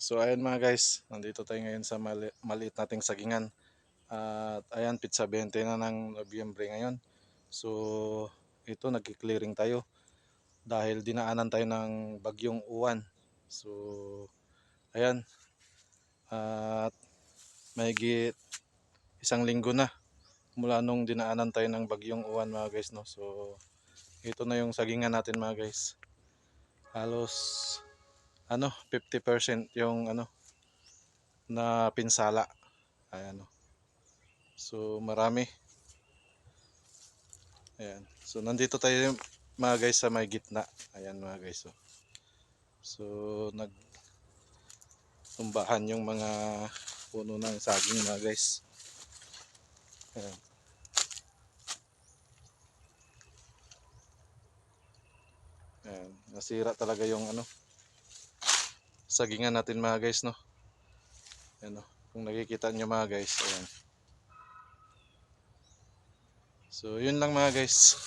So ayan mga guys, nandito tayo ngayon sa mali- maliit nating sagingan. At ayan, pizza 20 na ng Nobyembre ngayon. So ito, nagki-clearing tayo dahil dinaanan tayo ng bagyong uwan. So ayan, at mahigit isang linggo na mula nung dinaanan tayo ng bagyong uwan mga guys. No? So ito na yung sagingan natin mga guys. Halos ano 50% yung ano na pinsala. Ayan o so marami. Ayan. So nandito tayo mga guys sa may gitna. Ayan mga guys oh. so nag tumbahan yung mga puno ng saging mga guys. Ayan. Ayan. Nasira talaga yung ano sagingan natin mga guys no? Ayan o kung nakikita nyo mga guys ayan. So yun lang mga guys